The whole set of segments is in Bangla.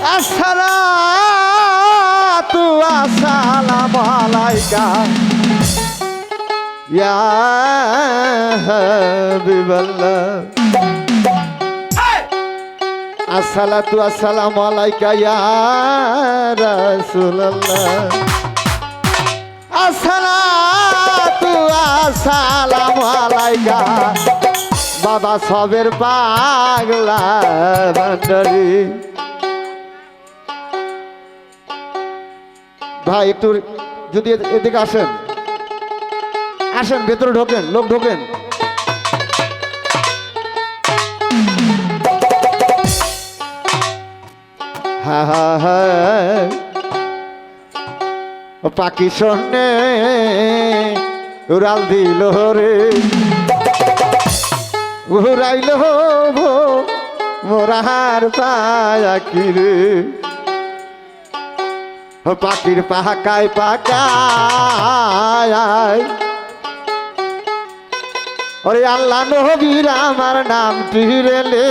আসসালাতু আসসালামু আলাইকা। ইয়া হাবিবাল্লাহ। আসসালাতু আসসালামু আলাইকা ইয়া রাসূলুল্লাহ। আসসালাতু আসসালামু আলাইকা। বাবা সবের পাগলা ভান্ডারি। ভাই, একটু যদি এদিকে আসেন। আসেন, ভেতরে ঢোকেন, লোক ঢোকেন। হা হা হা পাখি সন্নে উড়াল দিল রে। উড়াইল মোরাহার পাখি রে? ও পাখির পাহাকায় পাকায়। ওরে আল্লাহ নবীর আমার নাম টিরেলে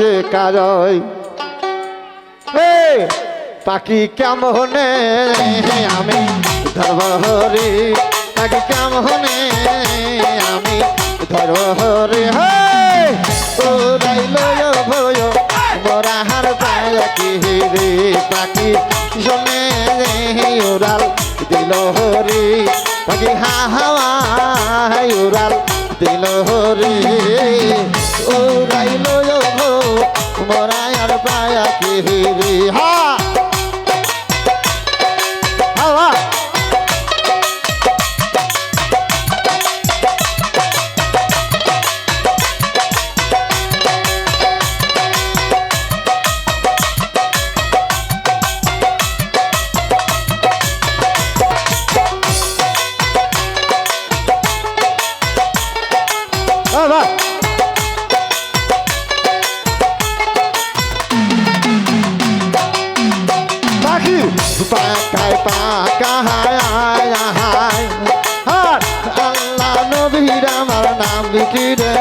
যে কাজয় পাখি কেমনে আমি ধরবরে পাখি কেমনে আমি ধরবরে হে ভয় মোরা হার রে পাখি? শোনে উড়াল, দিল হরি, পাখি হা হাওয়া উড়াল, দিল হরি। উড়াইল রাইল মোরা আর পাখি রে, হা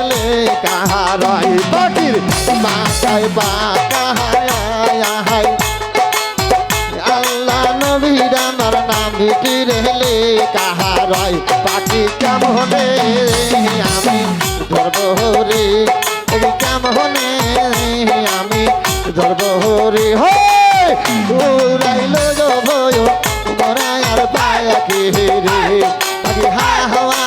লিখিলে কাহারাই পাখির পাকায় পাকা হায় হায় হায় আল্লাহ নবীর আমার নাম লিখিলে কাহারাই পাখি কেমনে? আমি ধরব রে কেমনে? আমি ধরব রে হয় উড়াইল ভয় মরাই আর পায়াকে রে? হা হাওয়া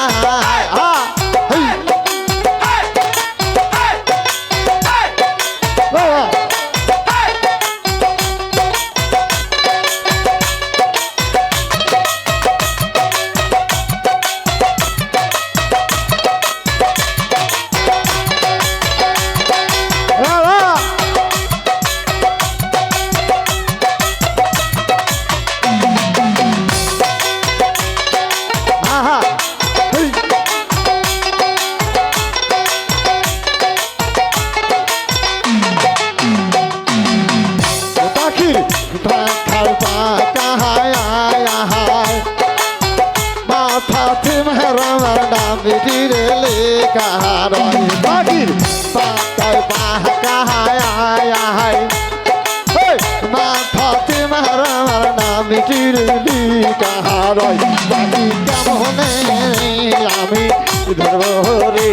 মেহরামার নাম রে কাহারয় পাখির পাকায় পাকা হায় আয়! মাথাতে মেহরামার নাম রে কাহারয় পাখি কেমনে আমি ধরব রে?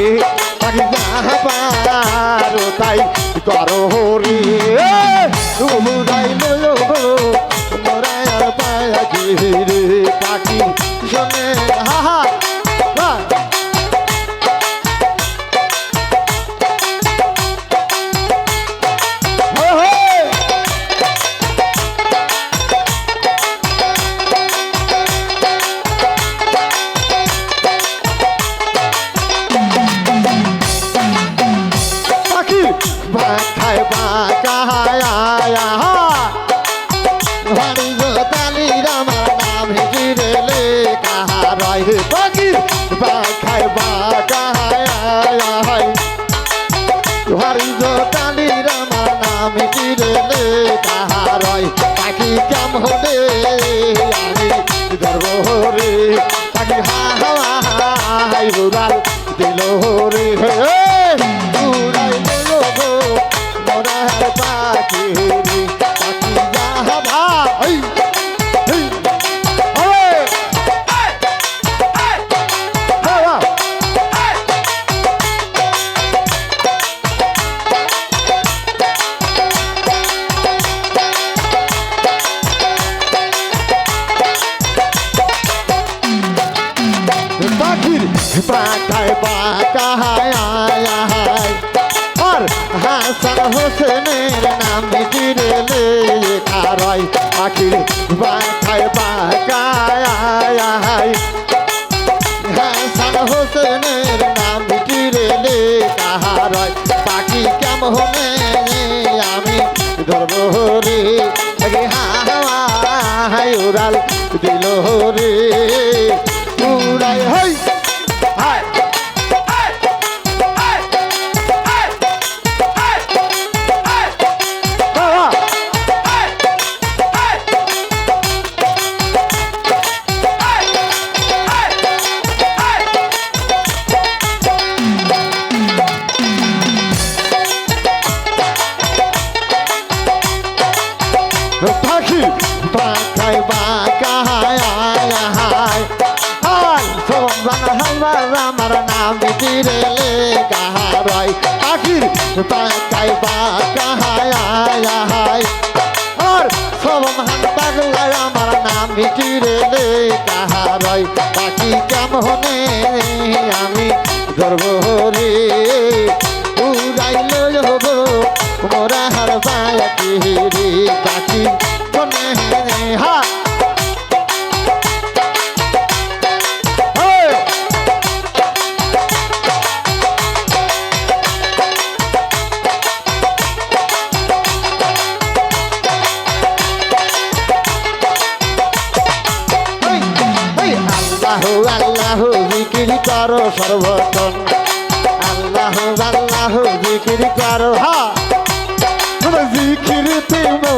পাখি যাহা পারো তাই করো রে। উড়াই লোবো মোরাই আর পাখি হায় আয় আহা ভারি গোতালি রামার নাম হিজিরেলে কাহারাই রে পাখি খায় পাকা হায় আয় আহাই গোতালি রামার নাম হিজিরেলে কাহারাই পাখি কেমনে আমি গর্ব রে পাখি হা হাওয়া হাই উড়াল দিল রে পাখায় পাকায় আর হাসান হোসেনের নাম জিরেলে খারাই পাখির পাখায় পাকায় হাসান হোসেনের নাম জিরেলে কাহারাই পাখি কেমনে আমি ধরব রে হাওয়ায় উড়াল দিল রে। পাখির পাখায় বাকায় হায় আর সোমহান পাগলার আমার নাম দিরেলে কাহারাই পাখি কেমনে আমি ধরব রে উড়াইল হব মোরা হার বাকি রে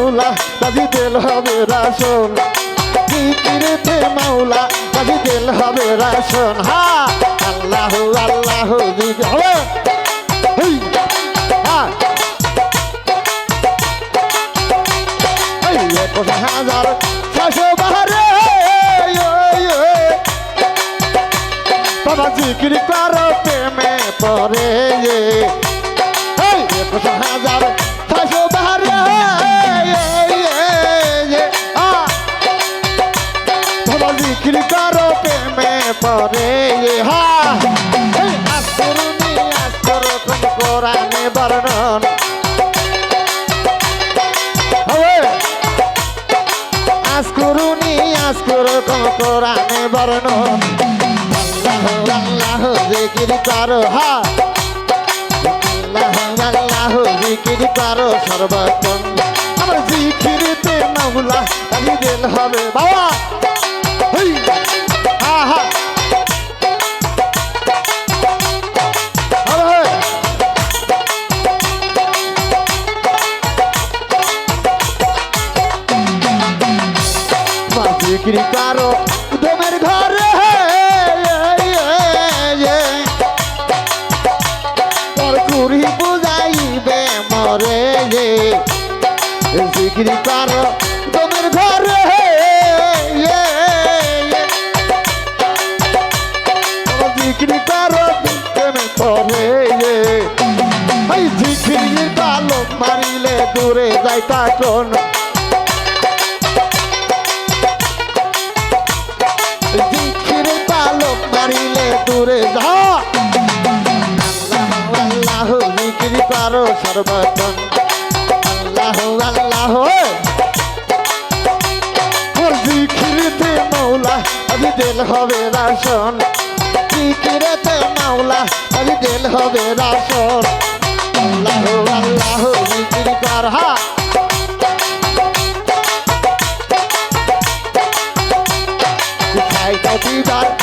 মৌলা দাদি তেল হবে রাসন জিকিরতে মৌলা দাদি তেল হবে রাসন হা, আল্লাহ আল্লাহ হবে। হাজার ছশো বাহারে? বাবা জিকির করো, প্রেমে পরে করুনি আজ করো কোরআনে বর্ণ। আল্লাহ আল্লাহ জিকির করো, হা। আল্লাহ আল্লাহ জিকির আমার দিল হবে, বাবা। বিক্রি কারও। দমের ঘরে কুড়ি বুঝাইবে মরে বিক্রি কারও দমের ঘরে বিক্রি কারও এই ঝিকিরির কালো মারিলে দূরে যাই কাটন দূরে যা। আল্লাহ আল্লাহ জিকির করো সর্বতন। আল্লাহ আল্লাহ ওর জিকিরতে মৌলা আমি দিল হবে রাসন। জিকিরতে মাওলা আমি দিল হবে রাসন। আল্লাহ আল্লাহ জিকির কর হা। খাই দিবার তারে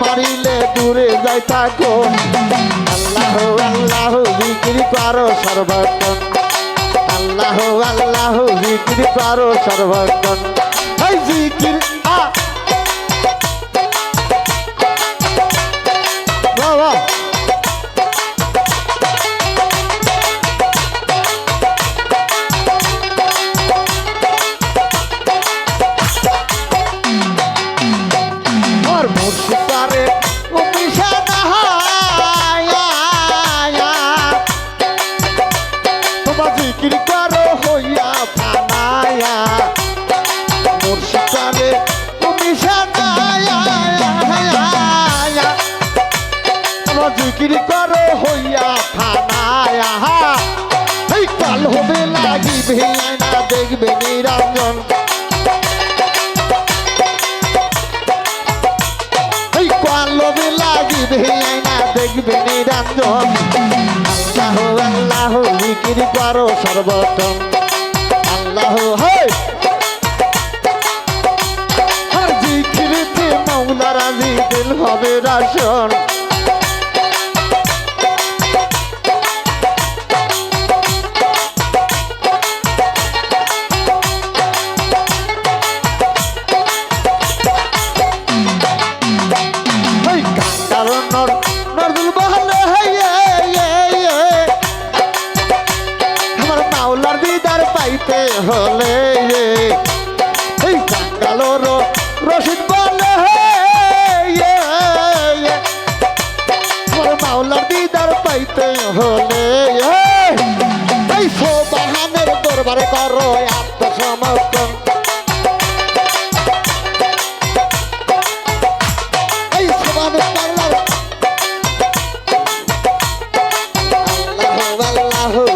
মারিলে দূরে যাই থাকো আল্লাহ আল্লাহ বিক্রি করো সর্বক্ষণ। আল্লাহ আল্লাহ বিক্রি করো আ! বাবা! জিকির করো হইয়া থানায় এই কাল হবে লাগিবে, আয়না দেখবে নিরঞ্জন। এই কাল হবে লাগিবে, আয়না দেখবে নিরঞ্জন। আল্লাহ আল্লাহ, জিকির করো সর্বতম আল্লাহ হয় জিকিরতে দিল হবে রাসন। পাইতে হলে এই কাঙ্গালোর রশিদ বলে মাওলার দিদার পাইতে হলে এই সোবাহানের দরবারে করো আত্মসমর্পণ।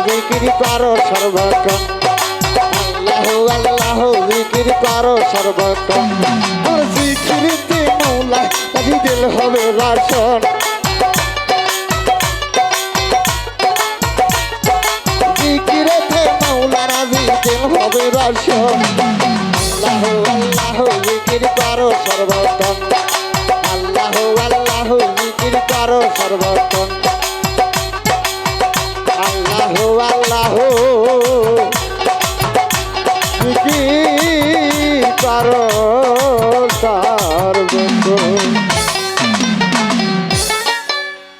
বিক্রি করো সর্বক্ষণ। আল্লাহ বিক্রি করো সর্বক্ষণ আর বিক্রিতে মৌলা কাজী দিল হবে রাসন। বিক্রিতে মৌলা রাজি দিল হবে রাসন। আল্লাহ আল্লাহ বিক্রি করো সর্বক্ষণ আল্লাহ আল্লাহ বিক্রি করো সর্বক্ষণ